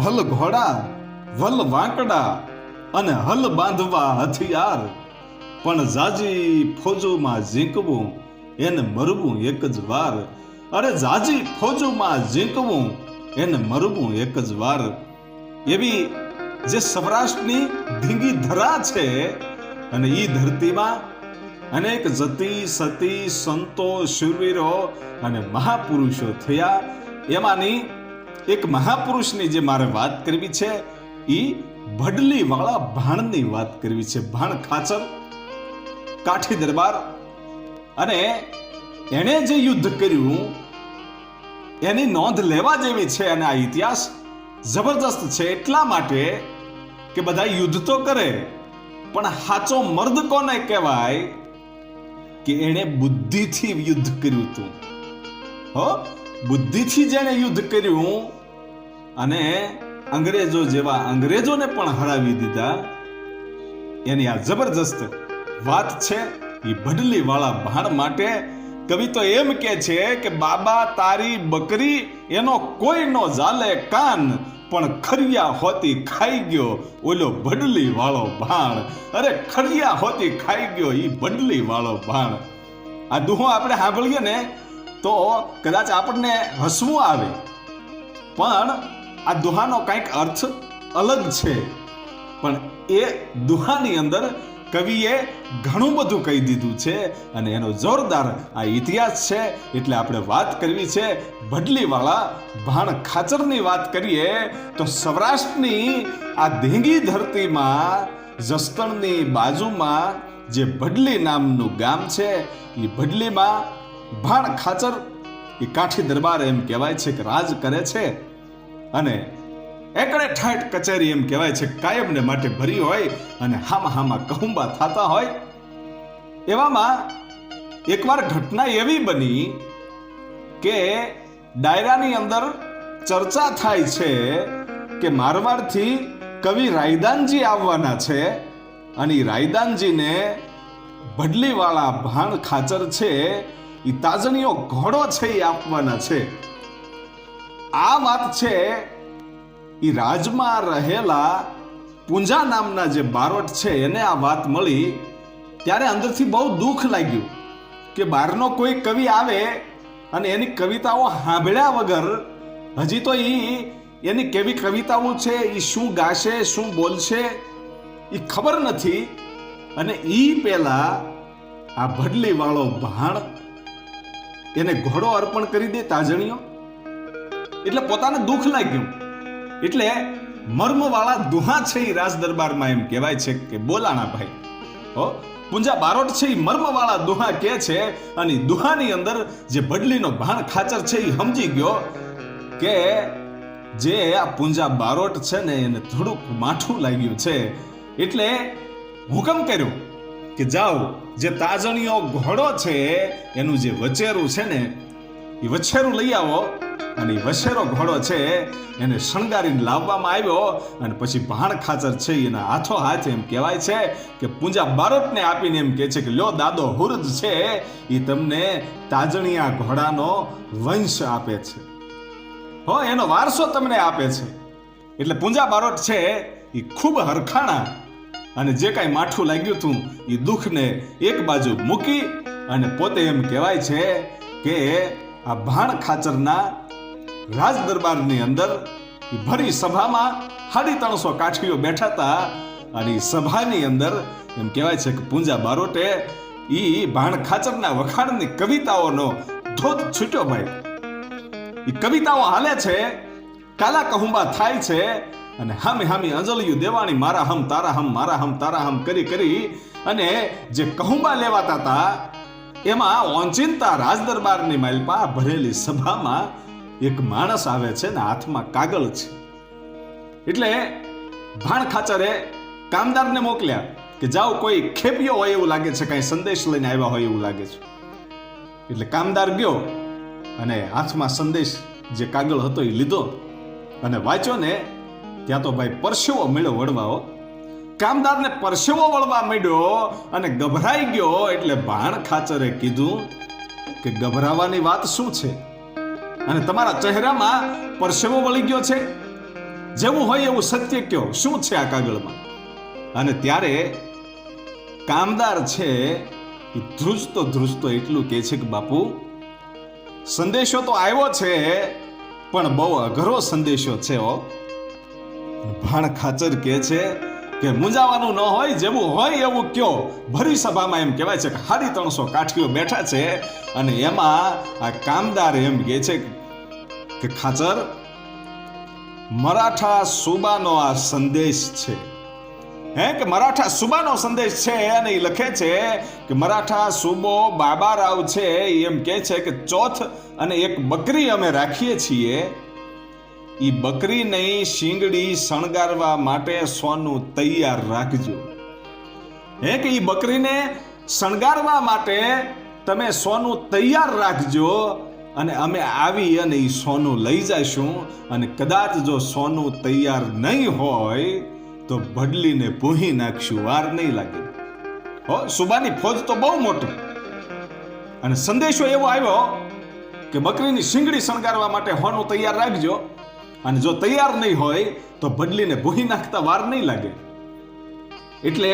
ભલ ઘોડા, વલ વાંકડા અને હલ બાંધવા હથિયાર. પણ જાજી ફોજોમાં ઝીંકવું, એને મરવું એક જ વાર. અરે જાજી ફોજોમાં ઝીંકવું, એને મરવું એક જ વાર. એવી જે સૌરાષ્ટ્રની ધીંગી ધરા છે, અને ઈ ધરતીમાં અનેક જતી, સતી, સંતો, શૂરવીરો અને મહાપુરુષો થયા. એમાંની એક મહાપુરુષની જે મારે વાત કરવી છે એ ભડલી વાળા ભાણની વાત કરવી છે. ભાણ ખાચર, કાઠી દરબાર. અને એણે જે યુદ્ધ કર્યું, એની નોંધ લેવા જેવી છે અને આ ઇતિહાસ જબરદસ્ત છે એટલા માટે કે બધા યુદ્ધ તો કરે, પણ સાચો મર્દ કોને કહેવાય કે એણે બુદ્ધિથી યુદ્ધ કર્યું હતું? હો, બુદ્ધિથી જેણે યુદ્ધ કર્યું અને અંગ્રેજો જેવા અંગ્રેજોને પણ હરાવી દીધા. એની આ જબરજસ્ત વાત છે એ ભડલી વાળા ભાણ માટે. કવિ તો એમ કે છે કે, બાબા, તારી બકરી એનો કોઈ નો જાલે કાન, પણ ખરિયા હોતી ખાઈ ગયો ઓલો ભડલી વાળો ભાણ. અરે, ખરિયા હોતી ખાઈ ગયો એ ભડલી વાળો ભાણ. આ દુહો આપણે સાંભળીએ ને, તો કદાચ આપણને હસવું આવે. પણ આ દુહાનો કંઈક અર્થ અલગ છે. પણ એ દુહાની અંદર કવિએ ઘણું બધું કહી દીધું છે અને એનો જોરદાર આ ઇતિહાસ છે. એટલે આપણે વાત કરવી છે ભડલીવાળા ભાણ ખાચરની વાત કરીએ તો સૌરાષ્ટ્રની આ ધીંગી ધરતીમાં જસદણની બાજુમાં જે ભડલી નામનું ગામ છે એ ભડલીમાં ભાણ ખાચર એ કાઠી દરબાર એમ કહેવાય છે કે રાજ કરે છે. અને એકડે ઠાઠ કચેરી એમ કહેવાય છે, કાયમને માટે ભરી હોય અને હામાં હામાં કહુંબા થતા હોય. એવામાં એકવાર ઘટના એવી બની કે ડાયરાની અંદર ચર્ચા થાય છે કે મારવાડથી કવિ રાયદાનજી આવવાના છે અને રાયદાનજીને ભડલીવાળા ભાણ ખાચર છે એ તાજણીઓ ઘોડો છે એ આપવાના છે. આ વાત છે એ રાજમાં રહેલા પૂંજા નામના જે બારોટ છે, એને આ વાત મળી. ત્યારે અંદરથી બહુ દુઃખ લાગ્યું કે બહારનો કોઈ કવિ આવે અને એની કવિતાઓ સાંભળ્યા વગર હજી તો એ એની કેવી કવિતાઓ છે એ શું ગાશે, શું બોલશે એ ખબર નથી. અને એ પહેલા આ ભડલીવાળો ભાણ એને ઘોડો અર્પણ કરી દે તાજણીઓ. એટલે પોતાને દુઃખ લાગ્યું. એટલે મર્મવાળા દુહા છે એ રાજ દરબારમાં એમ કહેવાય છે કે બોલાણા ભાઈ હો, પુંજા બારોટ છે એ મર્મવાળા દુહા કે છે અને દુહાની અંદર જે બડલીનો ભાણ ખાચર છે એ સમજી ગયો કે જે આ પુંજા બારોટ છે ને એને થોડુંક માઠું લાગ્યું છે. એટલે હુકમ કર્યો કે જાઓ, જે તાજણીઓ ઘોડો છે, એનું જે વચેરું છે ને, એ વછેરું લઈ આવો. અને ઈ વછેરો ઘોડો છે, એને શણગારીને લાવવામાં આવ્યો અને પછી ભાણ ખાચર છે, એના હાથો હાથ એમ કહેવાય છે કે પૂંજા બારોટને આપીને એમ કહે છે કે, લ્યો દાદો, હુરજ છે. એ તમને તાજણીયા ઘોડાનો વંશ આપે છે. હો, એનો વારસો તમને આપે છે. એટલે પૂંજા બારોટ છે, એ ખૂબ હરખાણા અને જે કાંઈ માઠું લાગ્યું હતું, એ દુઃખને એક બાજુ મૂકી અને પોતે એમ કહેવાય છે કે, આ ભાણ ખાચરના રાજ દરબારની અંદર ભરી સભામાં સાડી ત્રણસો કાઠીઓ બેઠા હતા. અને સભાની અંદર એમ કહેવાય છે કે પૂંજા બારોટે ઈ ભાણ ખાચરના વખાણની કવિતાઓનો ધોધ છૂટ્યો ભાઈ. ઈ કવિતાઓ હાલે છે, કાલા કહુંબા થાય છે, અને હામી હામી અંજલિયું દેવાણી, મારા હમ, તારા હમ, મારા હમ, તારા હમ કરી કરી અને જે કહુંબા લેવાતા હતા, એમાં ઓંચિંતા રાજદરબારની માલપા ભરેલી સભામાં એક માણસ આવે છે ને, હાથમાં કાગળ છે. એટલે ભાણ ખાચરે કામદારને મોકલ્યા કે જાઓ કોઈ ખેપિયો હોય એવું લાગે છે, કાંઈ સંદેશ લઈને આવ્યા હોય એવું લાગે છે. એટલે કામદાર ગયો અને હાથમાં સંદેશ જે કાગળ હતો એ લીધો અને વાંચ્યો ને, ત્યાં તો ભાઈ પરસેવો મળ્યો વળવાઓ. કામદારને પરસેવો વળવા મળ્યો અને ગભરાઈ ગયો એટલે ભાણ ખાચરે કીધું કે ગભરાવાની વાત શું છે? અને તમારા ચહેરામાં પરસેવો વળી ગયો છે? જેવું હોય એવું સત્ય કયો? શું છે આ કાગળમાં? અને ત્યારે કામદાર છે એ ધ્રુજતો ધ્રુજતો એટલું કહે છે કે, બાપુ, સંદેશો તો આવ્યો છે, પણ બહુ અઘરો સંદેશો છે ભાણ ખાચર કહે છે કે મૂંઝાવાનું ન હોય, જેવું હોય એવું કયો. ભરી સભામાં એમ કહેવાય છે કે હારી ત્રણસો કાઠીઓ બેઠા છે અને એમાં આ કામદાર એમ કહે છે કે ખાચર, મરાઠા સુબાનો આ સંદેશ છે. હે, કે મરાઠા સુબાનો સંદેશ છે અને એ લખે છે કે મરાઠા સુબો બાબારાવ છે, એ એમ કહે છે કે ચોથ અને એક બકરી અમે રાખીએ છીએ ઈ બકરીની શીંગડી શણગારવા માટે સોનું તૈયાર રાખજો. હે કે ઈ બકરીને શણગારવા માટે તમે સોનું તૈયાર રાખજો અને અમે આવી અને ઈ સોનું લઈ જઈશું અને કદાચ જો સોનું તૈયાર નહીં હોય તો ભડલીને ભૂહી નાખશું, વાર નહીં લાગે. હો, સુબાની ફોજ તો બહુ મોટી. અને સંદેશો એવો આવ્યો કે બકરીની શીંગડી શણગારવા માટે હોનું તૈયાર રાખજો. અને જો તૈયાર નહીં હોય, તો બદલીને ભૂહી નાખતા વાર નહીં લાગે. એટલે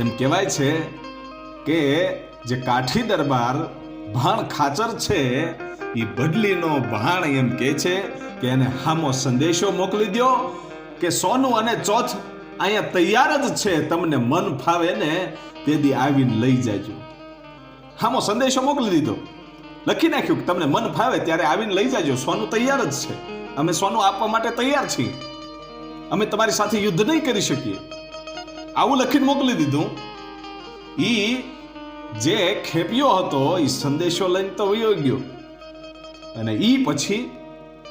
એમ કહેવાય છે કે જે કાઠી દરબાર ભાણ ખાચર છે એ બદલીનો ભાણ એમ કહે છે કે એને હામો સંદેશો મોકલી દો કે સોનું અને ચોથ અહીંયા તૈયાર જ છે, તમને મન ફાવે ને તેથી આવીને લઈ જાજો. હામો સંદેશો મોકલી દીધો. લખી નાખ્યું કે તમને મન ફાવે ત્યારે આવીને લઈ જાજો, સોનું તૈયાર જ છે. અમે સોનું આપવા માટે તૈયાર છીએ. અમે તમારી સાથે યુદ્ધ નહીં કરી શકીએ. આવું લખીને મોકલી દીધું. ઈ જે ખેપિયો હતો એ સંદેશો લઈને તો વયો ગયો. અને ઈ પછી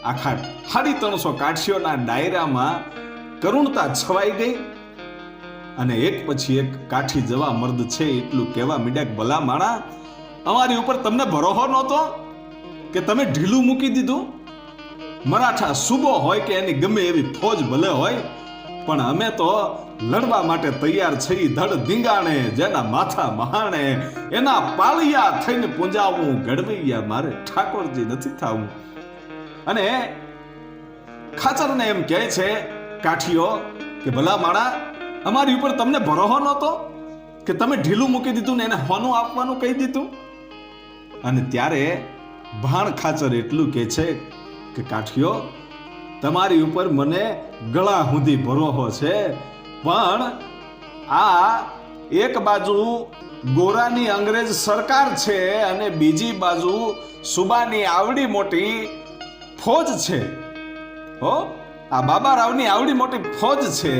આખા સાડી ત્રણસો કાઠીઓના ડાયરામાં કરુણતા છવાઈ ગઈ. અને એક પછી એક કાઠી જવા મર્દ છે એટલું કહેવા મીડ્યા ભલા માણા, અમારી ઉપર તમને ભરોહો નહોતો કે તમે ઢીલું મૂકી દીધું? મરાઠા સુબો હોય કે એની ગમે એવી ફોજ ભલે હોય, પણ અમે તો લડવા માટે તૈયાર છીએ ધડ ધીંગાણે, જેના માથા મહાણે. એના પાળિયા થઈને પૂંજાવું ગડવૈયા મારે ઠાકોરજી નથી થાવું. અને ખાચરને એમ કહે છે, કાઠીઓ, કે ભલા માણા અમારી ઉપર તમને ભરોહો નહોતો? કે તમે ઢીલું મૂકી દીધું ને એને હોનું આપવાનું કહી દીધું? અને ત્યારે ભાણ ખાચર એટલું કે છે કે કાઠિયો, તમારી ઉપર મને ગળા સુધી ભરોહો છે, પણ આ એક બાજુ ગોરાની અંગ્રેજ સરકાર છે અને બીજી બાજુ સુબાની આવડી મોટી ફોજ છે. હો, આ બાબા રાવની આવડી મોટી ફોજ છે.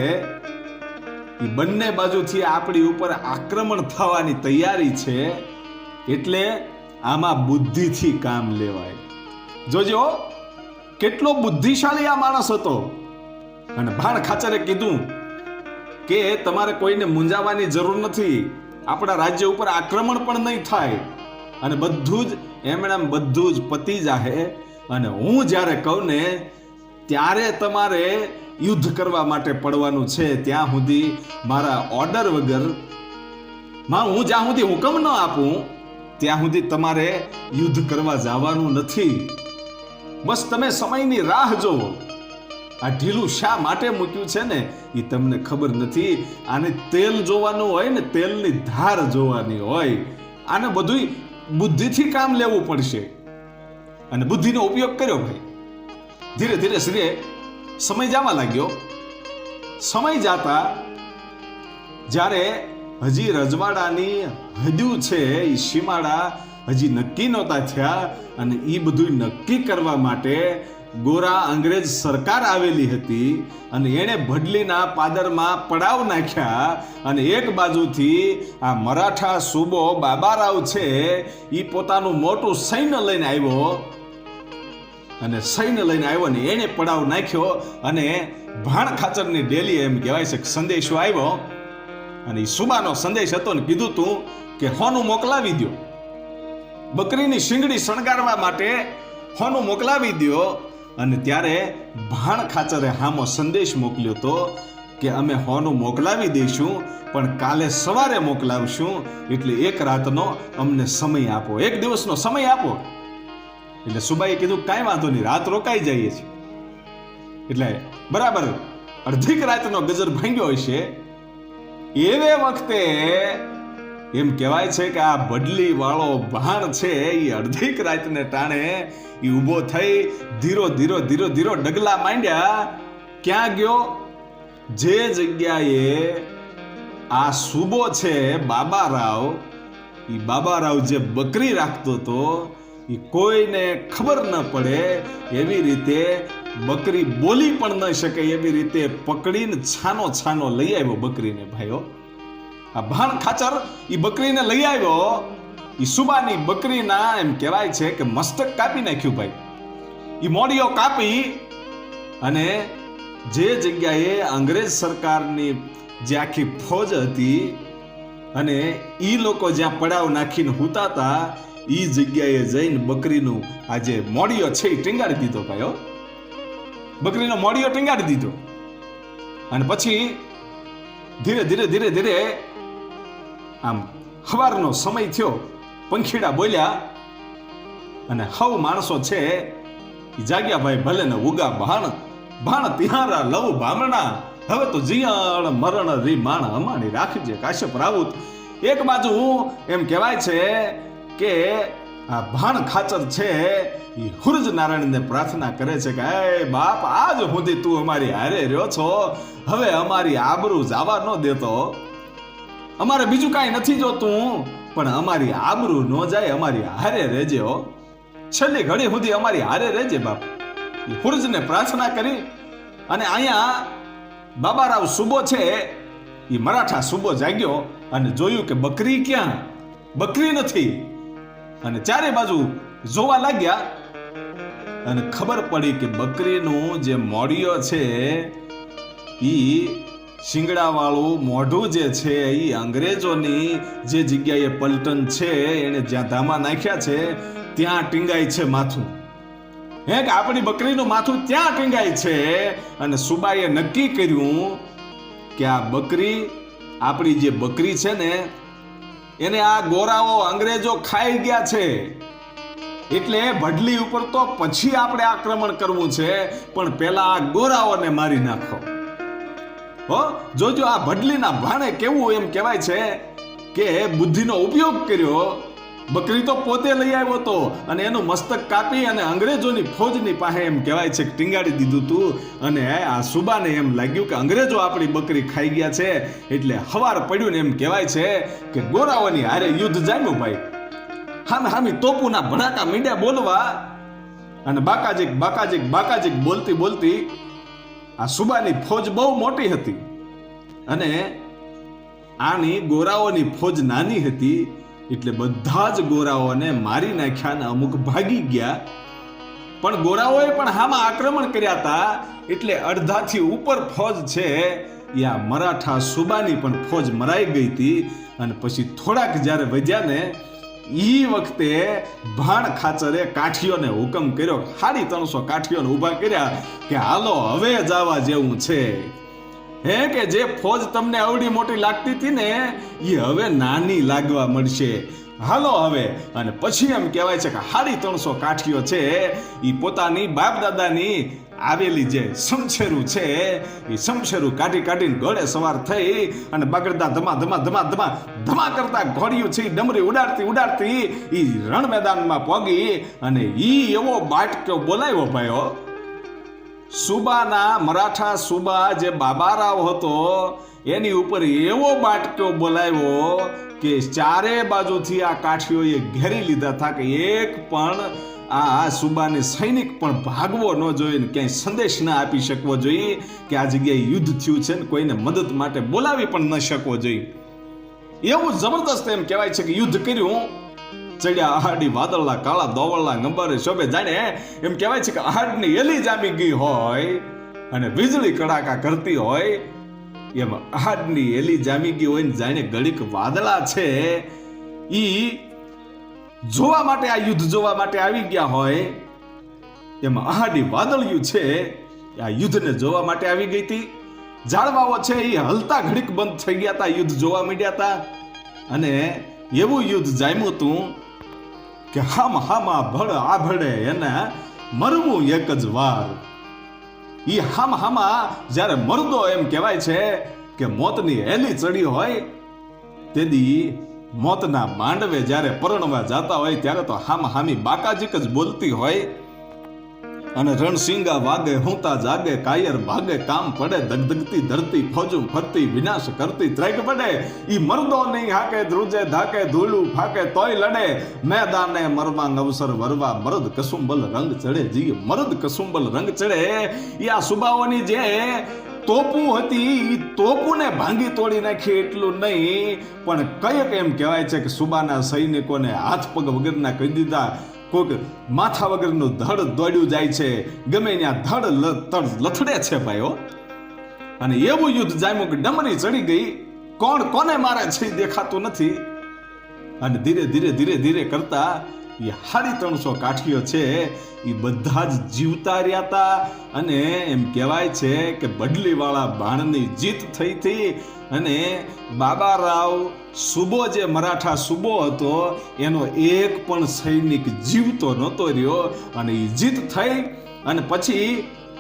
એ બંને બાજુથી આપણી ઉપર આક્રમણ થવાની તૈયારી છે, એટલે આમાં બુદ્ધિથી કામ લેવાય. જોજો કેટલો બુદ્ધિશાળી આ માણસ હતો. અને ભાણ ખાચરે કીધું કે તમારે કોઈને મૂંઝાવાની જરૂર નથી. આપણા રાજ્ય ઉપર આક્રમણ પણ નહીં થાય. અને બધું જ એમણે બધું જ પતી જાહે. અને હું જ્યારે કહું ને, ત્યારે તમારે યુદ્ધ કરવા માટે પડવાનું છે. ત્યાં સુધી મારા ઓર્ડર વગર, માં હું જ્યાં સુધી હુકમ ન આપું, ત્યાં સુધી તમારે યુદ્ધ કરવા જવાનું નથી. બસ તમે સમયની રાહ જોવો. આ ઢીલું શા માટે મૂક્યું છે ને? એ તમને ખબર નથી. આને તેલ જોવાનું હોય ને, તેલની ધાર જોવાની હોય. આને બધું બુદ્ધિથી કામ લેવું પડશે. અને બુદ્ધિનો ઉપયોગ કર્યો ભાઈ. ધીરે ધીરે ધીરે સમય જવા લાગ્યો. સમય જાતા જ્યારે હજી રજવાડાની હજુ છે એ સીમાડા હજી નક્કી નહોતા થયા અને એ બધું નક્કી કરવા માટે ગોરા અંગ્રેજ સરકાર આવેલી હતી અને એણે ભડલીના પાદરમાં પડાવ નાખ્યા અને એક બાજુથી આ મરાઠા સુબો બાબારાવ છે એ પોતાનું મોટું સૈન્ય લઈને આવ્યો. અને સૈન્ય લઈને આવ્યો ને એને પડાવ નાખ્યો અને ભાણ ખાચરની ડેલી એમ કહેવાય છે સંદેશો આવ્યો. અને એ સુબાનો સંદેશ હતો ને કીધું તું કે હોનું મોકલાવી દો બકરીની શિંગડી શણગારવા માટે હોનું મોકલાવી દો અને ત્યારે ભાણ ખાચરે હામો સંદેશ મોકલ્યો તો કે અમે હોનું મોકલાવી દઈશું, પણ કાલે સવારે મોકલાવશું, એટલે એક રાતનો અમને સમય આપો. એક દિવસનો સમય આપો. એટલે સુબાઈએ કીધું, કાંઈ વાંધો નહીં, રાત રોકાઈ જઈએ છીએ. એટલે બરાબર અડધીક રાતનો ગજર ભાંગ્યો હશે. એવે વખતે એમ કહેવાય છે કે આ બદલી વાળો ભાણ છે એ અડધીક રાતને ટાણે એ ઊભો થઈ ધીરો ધીરો ધીરો ધીરો ડગલા માંડ્યા. ક્યાં ગયો? જે જગ્યાએ આ સુબો છે બાબા રાવ એ બાબા રાવ જે બકરી રાખતો હતો એ કોઈને ખબર ન પડે એવી રીતે બકરી બોલી પણ ન શકે એવી રીતે પકડીને છાનો છાનો લઈ આવ્યો બકરીને, ભાઈઓ. આ ભાણ ખાચર એ બકરીને લઈ આવ્યો. એ સુબાની બકરીના એમ કહેવાય છે કે મસ્તક કાપી નાખ્યું ભાઈ. એ મોડીઓ કાપી અને જે જગ્યાએ અંગ્રેજ સરકારની જે આખી ફોજ હતી અને એ લોકો જ્યાં પડાવ નાખીને હુતાતા એ જગ્યાએ જઈને બકરીનું આ જે મોડીઓ છે એ ટીંગાડી દીધો ભાઈઓ બકરીનો મોડીઓ ટીંગાડી દીધો. અને પછી ધીરે ધીરે ધીરે ધીરે આમ સવારનો સમય થયો, પંખીડા બોલ્યા, અને હવ માણસો છે જાગ્યા ભાઈ ભલે ને ઉગા ભાણ ભાણ તિહારા લવ ભામણા હવે તો જીયાણ મરણ રી માણ અમાણી રાખજે કાશ્યપ રાઉત. એક બાજુ એમ કહેવાય છે કે આ ભાણ ખાચર છે એ હુરજ નારાયણને પ્રાર્થના કરે છે કે, એ બાપ, આજ સુધી તું અમારી હારે રહ્યો છો. હવે અમારી આબરૂ જાવા ન દેતો. અમારે બીજું કાંઈ નથી જોતું. પણ અમારી આબરૂ ન જાય, અમારી હારે રહેજે હો. છેલ્લી ઘડી સુધી અમારી હારે રહેજે બાપ. એ હુરજને પ્રાર્થના કરી અને અહીંયા બાબારાવ સુબો છે એ મરાઠા સુબો જાગ્યો અને જોયું કે બકરી ક્યાં? બકરી નથી. અને ચારે બાજુ જોવા લાગ્યા અને ખબર પડી કે બકરીનું જે મોડિયો છે, ઈ શિંગડાવાળું મોઢું જે છે એ અંગ્રેજોની જે જગ્યાએ પલટન છે, એને જ્યાં ધામા નાખ્યા છે, ત્યાં ટીંગાય છે માથું. હે કે આપણી બકરીનું માથું ત્યાં ટીંગાય છે? અને સુબાએ નક્કી કર્યું કે આ બકરી, આપણી જે બકરી છે ને, એને આ ગોરાઓ અંગ્રેજો ખાઈ ગયા છે. એટલે ભડલી ઉપર તો પછી આપણે આક્રમણ કરવું છે, પણ પહેલા આ ગોરાઓને મારી નાખો. હો, જોજો આ ભડલીના ભાણે કેવું એમ કહેવાય છે કે બુદ્ધિનો ઉપયોગ કર્યો. બકરી તો પોતે લઈ આવ્યો હતો અને એનું મસ્તક કાપી અને અંગ્રેજોની ફોજની પાસે એમ કહેવાય છે કે ટીંગાડી દીધું તું. અને આ સુબાને એમ લાગ્યું કે અંગ્રેજો આપણી બકરી ખાઈ ગયા છે એટલે હવાર પડ્યું ને એમ કહેવાય છે કે ગોરાઓની હારે યુદ્ધ જામ્યું ભાઈ. હામે હામી તોપુના ભડાકા મીંડ્યા બોલવા. અને બાકાજીક બાકાજીક બાકાજીક બોલતી બોલતી આ સુબાની ફોજ બહુ મોટી હતી. અને આની ગોરાઓની ફોજ નાની હતી, એટલે બધા જ ગોરાઓને મારી નાખ્યા ને અમુક ભાગી ગયા. પણ ગોરાઓએ પણ હામાં આક્રમણ કર્યા હતા, એટલે અડધાથી ઉપર ફોજ છે એ મરાઠા સુબાની પણ ફોજ મરાઈ ગઈ હતી. અને પછી થોડાક જ્યારે વધ્યા ને ઈ વખતે ભાણ ખાચરે કાઠીઓને હુકમ કર્યો. હાડી ત્રણસો કાઠીઓને ઊભા કર્યા કે હાલો, હવે જવા જેવું છે. હે કે જે ફોજ તમને અવડી મોટી લાગતી હતી ને એ હવે નાની લાગવા મળશે. હાલો હવે. અને પછી એમ કહેવાય છે કે હાડી ત્રણસો કાઠીઓ છે એ પોતાની બાપ દાદાની આવેલી જે સમછેરું છે, એ સમછેરું કાઢી કાઢીને ઘોડે સવાર થઈ અને બગડતા ધમા ધમા ધમા ધમા ધમા કરતા ઘોડિયું છે ડમરી ઉડાડતી ઉડાડતી એ રણ મેદાનમાં પોગી અને ઈ એવો બાટક્યો બોલાવ્યો ભાઈઓ. સુબાના મરાઠા સુબા જે બાબારાવ હતો, એની ઉપર એવો બાટક્યો બોલાવ્યો કે ચારે બાજુથી આ કાઠીઓએ ઘેરી લીધા હતા કે એક પણ આ સુબાની સૈનિક પણ ભાગવો ન જોઈએ ને ક્યાંય સંદેશ ના આપી શકવો જોઈએ કે આ જગ્યાએ યુદ્ધ થયું છે ને કોઈને મદદ માટે બોલાવી પણ ન શકવો જોઈએ. એવું જબરદસ્ત એમ કહેવાય છે કે યુદ્ધ કર્યું, ચડ્યા આહાડી વાદળના કાળા દોવળના ગંબરે શોભે જાણે એમ કહેવાય છે કે આહાડની એલી જામી ગઈ હોય અને વીજળી કડાકા કરતી હોય, એમ આહાડની એલી જામી ગઈ હોય ને જાણે ઘડીક વાદળા છે, ઈ જોવા માટે આ યુદ્ધ જોવા માટે આવી ગયા હોય, એમાં આહાડી વાદળિયું છે આ યુદ્ધને જોવા માટે આવી ગઈ હતી. ઝાડવાઓ છે, એ હલતા ઘડીક બંધ થઈ ગયા હતા, યુદ્ધ જોવા માંડ્યા હતા. અને એવું યુદ્ધ જામ્યું હતું કે હામ હામા ભળ આભળે એને મરવું એક જ વાર. ઈ હામ હામા જ્યારે મરદો એમ કહેવાય છે કે મોતની હેલી ચડી હોય, તેદી મોતના માંડવે જ્યારે પરણવા જાતા હોય ત્યારે તો હામ હામી બાકાજીક જ બોલતી હોય. અને રણસિંગા વાગે, હુંતા જાગે, કાયર ભાગે, કામ પડે ધગધગતી ધરતી, ફોજું ફરતી, વિનાશ કરતી ત્રેક પડે. ઈ મરદો નહીં હાકે, ધ્રુજે ધાકે, ધૂલું ફાકે, તોય લડે. મેદાને મરવા નવસર વરવા, મરદ કસુંબલ રંગ ચડે જી મરદ કસુંબલ રંગ ચડે. ઈ આ સુબાઓની જે તોપું હતી, તોપુને ભાંગી તોડી નાખી એટલું નહીં. પણ કયક એમ કહેવાય છે કે સુબાના સૈનિકોને હાથ પગ વગરના કહી દીધા કોઈક માથા વગરનું ધડ દોડ્યું જાય છે. ગમે ત્યાં ધડ લથડે છે ભાઈઓ. અને એવું યુદ્ધ જામ્યું કે ડમરી ચડી ગઈ. કોણ કોને મારે છે દેખાતું નથી. અને ધીરે ધીરે ધીરે ધીરે કરતા એ સાડી ત્રણસો કાઠીઓ છે, એ બધા જ જીવતા રહ્યા હતા અને એમ કહેવાય છે કે બદલીવાળા બાણની જીત થઈ હતી અને બાબારાવ સુબો જે મરાઠા સુબો હતો, એનો એક પણ સૈનિક જીવતો નહોતો રહ્યો અને એ જીત થઈ અને પછી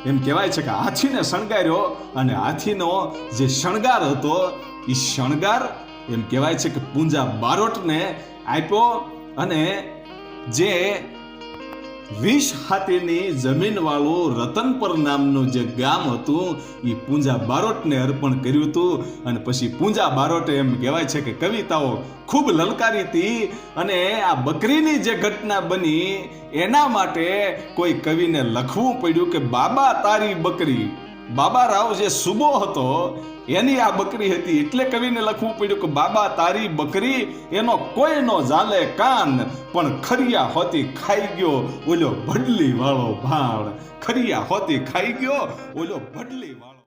એમ કહેવાય છે કે હાથીને શણગાર્યો અને હાથીનો જે શણગાર હતો એ શણગાર એમ કહેવાય છે કે પૂંજા બારોટને આપ્યો અને જે વીસ હાથીની જમીનવાળું રતનપર નામનું જે ગામ હતું એ પૂંજા બારોટને અર્પણ કર્યું હતું. અને પછી પૂંજા બારોટે એમ કહેવાય છે કે કવિતાઓ ખૂબ લલકારી હતી અને આ બકરીની જે ઘટના બની, એના માટે કોઈ કવિને લખવું પડ્યું કે, બાબા તારી બકરી બાબા રાવ જે સુબો હતો, એની આ બકરી હતી. એટલે કવિને લખવું પડ્યું કે, બાબા, તારી બકરી એનો કોઈ નો જાલે કાન, પણ ખરિયા હોતી ખાઈ ગયો. ઓલો ભડલી વાળો ભાણ. ખરિયા હોતી ખાઈ ગયો, ઓલો ભડલી વાળો